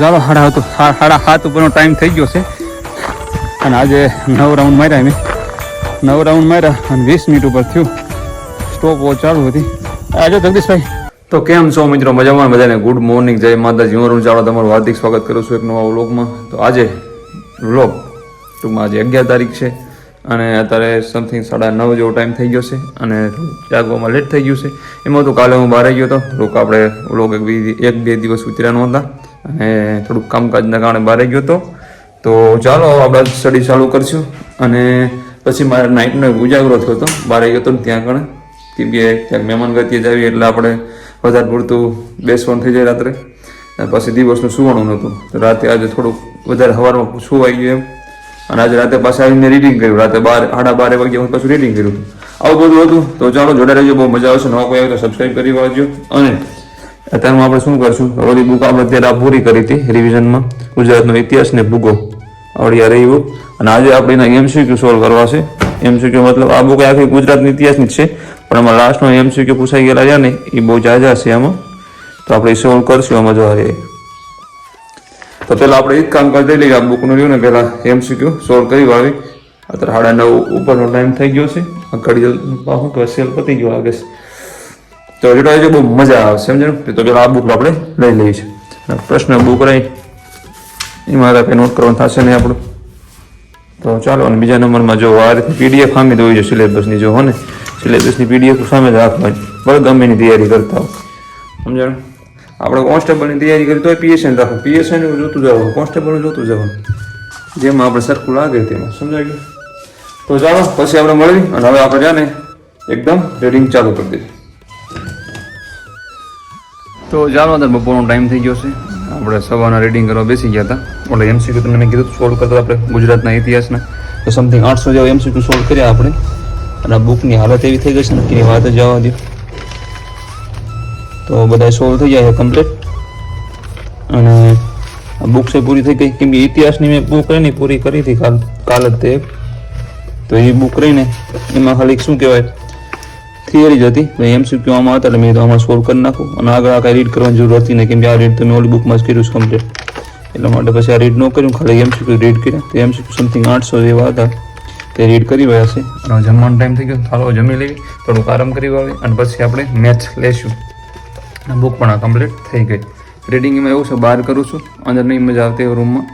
ચાલો સાડા હતો. સાડા સાત ઉપરનો ટાઈમ થઈ ગયો છે. અને આજે નવ રાઉન્ડ માર્યા મેં. નવ રાઉન્ડ માર્યા અને વીસ મિનિટ ઉપર થયું. સ્ટોપ વોચ ચાલુ હતી. આજે જગદીશભાઈ. તો કેમ છો મિત્રો? મજામાં બધાને? ગુડ મોર્નિંગ જય માતાજી. હું ચાવડા તમારું હાર્દિક સ્વાગત કરું છું એક નવા વ્લોગમાં. તો આજે વ્લોગ ટૂંકમાં આજે અગિયાર તારીખ છે અને અત્યારે સમથિંગ સાડા નવ જેવો ટાઈમ થઈ ગયો છે અને જાગવામાં લેટ થઈ ગયું છે. એમાં તો કાલે હું બહાર ગયો હતો. લોકો આપણે વ્લોગ એક બે દિવસ ઉતર્યા નહોતા. અને થોડુંક કામકાજના કારણે બહાર ગયો હતો તો ચાલો આપણે સ્ટડી ચાલુ કરશું. અને પછી મારે નાઇટનો ઉજાગરો થયો હતો. બહાર ગયો હતો ત્યાં આગળ. કેમ કે ક્યાંક મહેમાન ગતિએ જાવી એટલે આપણે વધારે પૂરતું બેસવાનું થઈ જાય રાત્રે. પછી દિવસનું સુવાનું નહોતું તો રાતે આજે થોડુંક વધારે સવારમાં સુવાઈ ગયું એમ. અને આજે રાતે પાછા આવીને રીડિંગ કર્યું. રાતે બાર, સાડા બારે વાગ્યા હું પાછું રીડિંગ કર્યું આવું બધું હતું. તો ચાલો, જોડે રહેજો. બહુ મજા આવશે. નવા કોઈ આવે તો સબસ્ક્રાઈબ કરી વાંચજો અને અત્યારમાં આપણે શું કરશું? ઓલી બુક આપણે અત્યારે આ પૂરી કરી હતી રિવિઝનમાં ગુજરાતનો ઇતિહાસ ને ભૂગો આવડી આ રહ્યું અને આજે આપણે એના એમસીક્યુ સોલ્વ કરવા છે. એમસીક્યુ મતલબ આ બુક આખી ગુજરાતની ઇતિહાસની જ છે. પણ આમાં લાસ્ટમાં એમસીક્યુ પૂછાઈ ગયેલા છે ને એ બહુ જાજા છે આમાં. તો આપણે સોલ્વ કરશું આમાં જો આ તો પહેલાં આપણે એ જ કામ કરી લઈએ, આ બુકનું રહ્યું ને, પહેલાં એમસીક્યુ સોલ્વ કરી આવી અત્યારે સાડા નવ ઉપરનો ટાઈમ થઈ ગયો છે. ઘડી શું સેલ પતી ગયો છે તો જોડે જો બહુ મજા આવે સમજણ તો પેલા આ બુક આપણે લઈ લઈએ છીએ. પ્રશ્ન બુક રહી. એમાં કંઈ નોટ કરવાનું થશે નહીં આપણું. તો ચાલો, અને બીજા નંબરમાં જો આ રીતે પીડીએફ સામે દોઈ જો સિલેબસની જો હો ને? સિલેબસની પીડીએફ સામે જ રાખવાની ભલે ગમે એની તૈયારી કરતા હો સમજણ આપણે કોન્સ્ટેબલની તૈયારી કરી તો પીએસએન રાખો. પીએસએન જોતું જવાનું કોન્સ્ટેબલ જોતું જવાનું જેમાં આપણે સરખું લાગે તેમાં, સમજાય ગયું? તો ચાલો, પછી આપણે મળી અને હવે આપણે જાને એકદમ રીડિંગ ચાલુ કરી દઈએ. તો ચાલો અંદર બપોરનો ટાઈમ થઈ ગયો છે. આપણે સવારના રીડિંગ કરવા બેસી ગયા હતા. એટલે એમસીક્યુ તમને મેં કીધું સોલ્વ કરતા આપણે ગુજરાતના ઇતિહાસના. તો સમથિંગ આઠસો જેવા એમસીક્યુ સોલ્વ કર્યા આપણે. અને આ બુકની હાલત એવી થઈ ગઈ છે ને કે વાત જ જવા દો તો બધા સોલ્વ થઈ જાય કમ્પ્લીટ અને આ બુક છે પૂરી થઈ ગઈ. કેમ કે ઇતિહાસની મેં બુક રહીને પૂરી કરી હતી કાલ કાલ જ તે. તો એ બુક રહીને એમાં ખાલી શું કહેવાય? થિયરી જ હતી. તો એમસીક્યુ આમાં હતા એટલે મેં તો આમાં સોલ્વ કરી નાખું. અને આગળ આ કાંઈ રીડ કરવાની જરૂર હતી નહીં. કેમ કે આ રીડ તો મેં ઓલી બુકમાં જ કર્યું છે કમ્પ્લીટ એટલા માટે પછી આ રીડ ન કર્યું. ખાલી એમસીક્યુ રીડ કર્યા. તો એમસીક્યુ સમથિંગ આઠસો જેવા હતા. તે રીડ કરી રહ્યા છે. જમવાનો ટાઈમ થઈ ગયો. થાળો જમી લેવી થોડુંક આરામ કરી આવે અને પછી આપણે મેચ લેશું. બુક પણ આ કમ્પ્લીટ થઈ ગઈ. રીડિંગમાં એવું છે બહાર કરું છું. અંદર નહીં મજા આવતી હોય રૂમમાં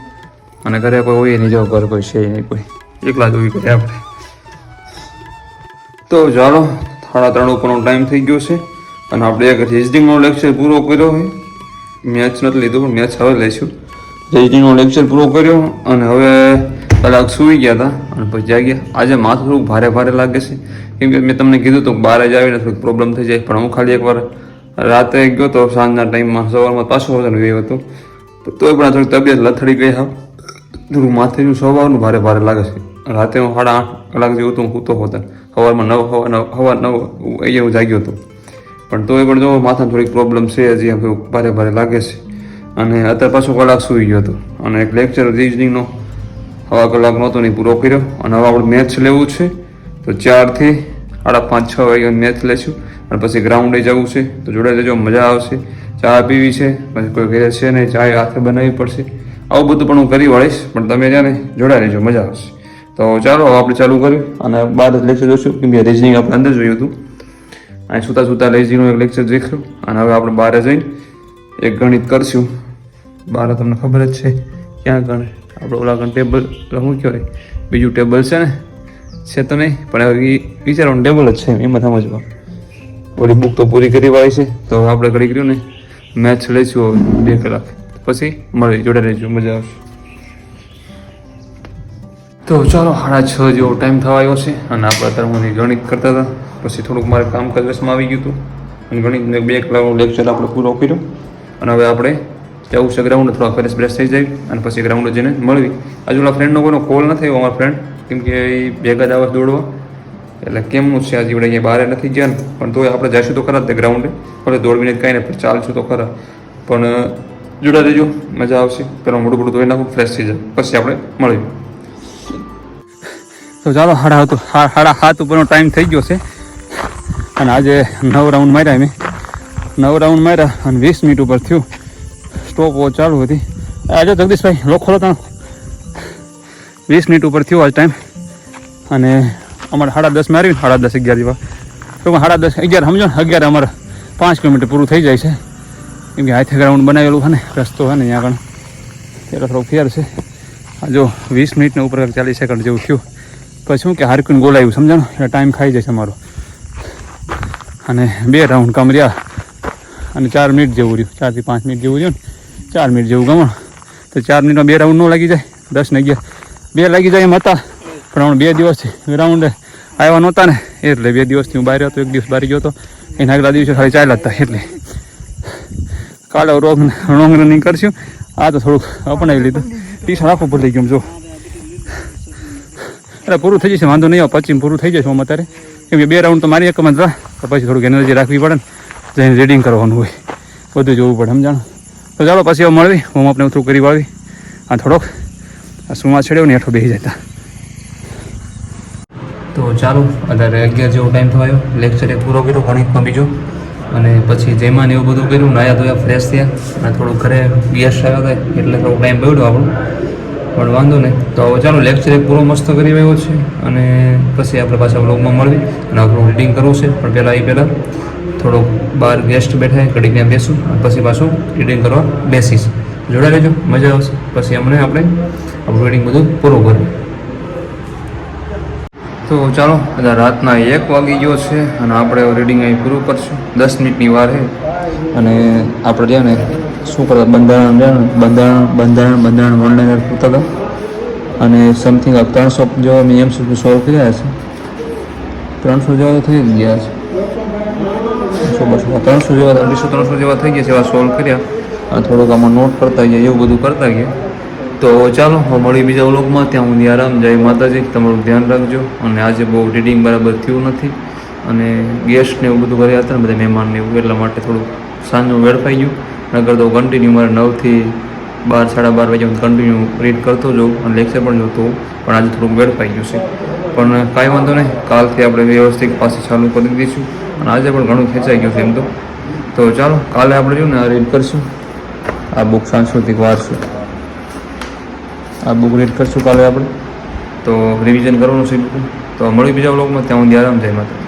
અને ઘરે કોઈ હોય નહીં જાવ ઘર કોઈ છે નહીં કોઈ. એકલા જ હોવી ઘરે આપણે. તો ચાલો સાડા ત્રણ ઉપરનો ટાઈમ થઈ ગયો છે. અને આપણે એક રિઝનિંગનો લેક્ચર પૂરો કર્યો હોય મેચ નથી લીધું, પણ મેચ હવે લઈશું રિઝનિંગનો લેક્ચર પૂરો કર્યો અને હવે કલાક સૂઈ ગયા હતા અને પછી જાગ્યા. આજે માથું થોડુંક ભારે ભારે લાગે છે. કેમ કે મેં તમને કીધું હતું બહાર જ આવીને થોડીક પ્રોબ્લેમ થઈ જાય. પણ હું ખાલી એકવાર રાતે ગયો તો સાંજના ટાઈમમાં સવારમાં પાછો વજન ગયો હતો. તો તોય પણ થોડીક તબિયત લથડી ગઈ હા થોડું માથેનું સવારનું ભારે ભારે લાગે છે. રાતે હું સાડા આઠ કલાક જેવું તો હું સૂતો હોતા. સવારમાં નવ, હવા નવ હવા નવ એ હું જાગ્યો હતો. પણ તોય પણ જો માથામાં થોડીક પ્રોબ્લેમ છે, હજી આમ ભારે ભારે લાગે છે. અને અત્યારે પાછો કલાક સૂઈ ગયો હતો. અને એક લેક્ચર રિઝનિંગનો હવા કલાક નહોતો નહીં પૂરો કર્યો. અને હવે આપણે મેચ લેવું છે. તો ચારથી સાડા પાંચ, છ વાગ્યા મેચ લેશું. અને પછી ગ્રાઉન્ડે જવું છે. તો જોડાઈ લેજો, મજા આવશે. ચા પીવી છે. પછી કોઈ ઘરે છે નહીં ચા હાથે બનાવવી પડશે. આવું બધું પણ હું કરી વાળીશ. પણ તમે ત્યાં ને જોડાઈ રહેજો, મજા આવશે. તો ચાલો આપણે ચાલુ કર્યું અને જ લેક્ચર જોઈશું કે મેં રેઝિંગ આપણે અંદર જોયું હતું. અહીં સુતા સુતા લેઝીનું એક લેક્ચર દેખ્યું. અને હવે આપણે બહાર જઈને એક ગણિત કરશું. બહાર તમને ખબર જ છે ક્યાં ગણ આપણે ઓલા ગણ ટેબલ શું કહેવાય? બીજું ટેબલ છે ને? છે તો નહીં, પણ હવે એ વિચારવાનું ટેબલ જ છે એમાં સમજવા. ઓલી બુક તો પૂરી કરી વાળી છે. તો આપણે ઘડી કર્યું ને મેચ લઈશું હવે, બે કલાક. પછી મળી જોડે રહીશું, મજા આવશે. તો ચાલો સાડા છ જેવો ટાઈમ થવા આવ્યો છે અને આપણે અત્યારે હું ગણિત કરતા હતા. પછી થોડુંક મારે કામ વસમાં આવી ગયું હતું. અને ગણિતને બે કલાકનો લેક્ચર આપણે પૂરો કર્યો. અને હવે આપણે જવું છે ગ્રાઉન્ડ થોડા ફ્રેશ બ્રેશ થઈ જાય અને પછી ગ્રાઉન્ડ જઈને મળવી. આજુલા ફ્રેન્ડનો કોઈનો કોલ ન થયો, અમારા ફ્રેન્ડ કેમ કે એ ભેગા જ આવે દોડવા. એટલે કેમનું છે આજે આપણે અહીંયા બહાર નથી ગયા પણ તોય આપણે જઈશું તો ખરા તે ગ્રાઉન્ડે ભલે દોડવીને કાંઈ નહીં પણ ચાલશું તો ખરા. પણ જોડા દેજો મજા આવશે. પેલા મોટું મોટું ધોઈ નાખું ફ્રેશ થઈ જાય પછી આપણે મળીએ. તો ચાલો સાડા હતો સાડા સાત ઉપરનો ટાઈમ થઈ ગયો છે. અને આજે નવ રાઉન્ડ માર્યા મેં નવ રાઉન્ડ માર્યા અને વીસ મિનિટ ઉપર થયું. સ્ટોપ વોચ ચાલુ હતી. આજે જગદીશભાઈ લોખોલો ત્યાં વીસ મિનિટ ઉપર થયો આજ ટાઈમ અને અમારે સાડા દસ માર્યું સાડા દસ અગિયાર જેવા. તો પણ સાડા દસ અગિયાર, સમજો ને, અગિયાર અમારે પાંચ કિલોમીટર પૂરું થઈ જાય છે. કેમ કે હાથે ગ્રાઉન્ડ બનાવેલું છે ને, રસ્તો છે ને અહીંયા આગળ ત્યારે થોડો ફેર છે. જો વીસ મિનિટને ઉપર ચાલીસ સેકન્ડ જેવું થયું. પછી શું કે હારકુન ગોલાયું, સમજાણો? એટલે ટાઈમ ખાઈ છે અમારો અને બે રાઉન્ડ કામ રહ્યા અને ચાર મિનિટ જેવું રહ્યું. ચારથી પાંચ મિનિટ જેવું રહ્યું ને, ચાર મિનિટ જેવું ગમણ. તો ચાર મિનિટમાં બે રાઉન્ડ ન લાગી જાય. દસ ને અગિયાર. બે લાગી જાય એમ હતા. પણ હમણાં બે દિવસથી રાઉન્ડે આવ્યા નહોતા ને. એટલે બે દિવસથી હું બહાર હતો, એક દિવસ બહાર ગયો હતો. એના આગલા દિવસે ખાલી ચાલ્યા હતા, એટલે. કાલે રોંગ રોંગ રનિંગ કરશું. આ તો થોડુંક અપનાવી લીધું. ટી આખું ભૂલી ગયું, જો. એટલે પૂરું થઈ જશે, વાંધો નહીં આવે, પચીમ પૂરું થઈ જશે હું અત્યારે. કેમ કે બે રાઉન્ડ તો મારી એકમાં જ તો પછી થોડુંક એનર્જી રાખવી પડે ને જઈને રીડિંગ કરવાનું હોય. બધું જોવું પડે, સમજાણો? તો ચાલો, પછી હવે મળવી, હું આપણે થોડું કરી વાવી આ થોડોક, આ સુમા છેડ્યો ને, હેઠો બેસી જતા. તો ચાલો, અત્યારે અગિયાર જેવો ટાઈમ થયો. લેક્ચર એક પૂરો કર્યો, ગણિતમાં બીજો. અને પછી જેમાં એવું બધું કર્યું નાયા ધોયા ફ્રેશ થયા. અને થોડું ઘરે ગેસ આવ્યા હતા, એટલે થોડો ટાઈમ બગડ્યો આપણો. પણ વાંધો નહીં. તો ચાલો લેક્ચર એક પૂરો મસ્ત કરી રહ્યો છે અને પછી આપણે પાછા બ્લોગમાં મળવી અને આપણું રીડિંગ કરવું છે. પણ પહેલાં એ પહેલાં થોડોક બહાર ગેસ્ટ બેઠા ત્યાં બેસું અને પછી પાછું રીડિંગ કરવા બેસીશ. જોડા લેજો મજા આવશે. પછી અમને આપણે આપણું રીડિંગ બધું પૂરું કરવું તો ચાલો, બધા રાતના એક વાગી ગયો છે અને આપણે રીડિંગ અહીં પૂરું કરશું. દસ મિનિટની વાર છે અને આપણે રહ્યા ને શું કરતા બંધારણ બંધારણ બંધારણ બંધારણ ઓનલાઈન પૂરતા હતા અને સમથિંગ ત્રણસો જેવા મેં સોલ્વ કર્યા છે ત્રણસો જેવા થઈ ગયા છે ત્રણસો જેવા, અઢીસો, ત્રણસો જેવા થઈ ગયા છે, એવા સોલ્વ કર્યા. અને થોડુંક આમાં નોટ કરતા ગયા, એવું બધું કરતા ગયા. તો ચાલો હું મળી બીજા વ્લોગમાં. ત્યાં સુધી આરામ. જય માતાજી. તમારું ધ્યાન રાખજો. અને આજે બહુ રીડિંગ બરાબર થયું નથી. અને ગેસ્ટને એવું બધું કર્યા હતા ને, બધા મહેમાનને એવું, એટલા માટે થોડું સાંજનું વેડફાઈ ગયું. નગર તો કન્ટિન્યુ મારે નવથી બાર, સાડા બાર વાગે હું કન્ટિન્યુ રીડ કરતો જાઉં અને લેક્ચર પણ જોતો પણ આજે થોડુંક વેડફાઈ ગયું છે. પણ કાંઈ વાંધો નહીં, કાલથી આપણે વ્યવસ્થિત પાછી ચાલુ કરી દઈશું. અને આજે પણ ઘણું ખેંચાઈ ગયું છે એમ તો. તો ચાલો, કાલે આપણે જોયું ને રીડ કરશું. આ બુક સાંસ્કૃતિક વારસો આ બુક રીડ કરશું કાલે આપણે. તો રિવિઝન કરવાનું છે તો મળ્યું બીજા બ્લોગમાં ત્યાં સુધી આરામ જાય માતા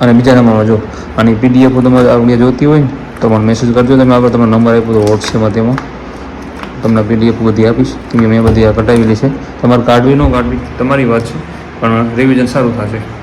અને બીજા નંબરમાં જો અને પીડીએફ તમારે આપણે જોતી હોય ને તો મને મેસેજ કરજો તમે આગળ તમને નંબર આપ્યો તો વોટ્સએપમાં તેમાં તમને પીડીએફ બધી આપીશ. કેમ મેં બધી આ કટાવેલી છે. તમારે કાઢવી ન કાઢવી, તમારી વાત છે. પણ રિવિઝન સારું થશે.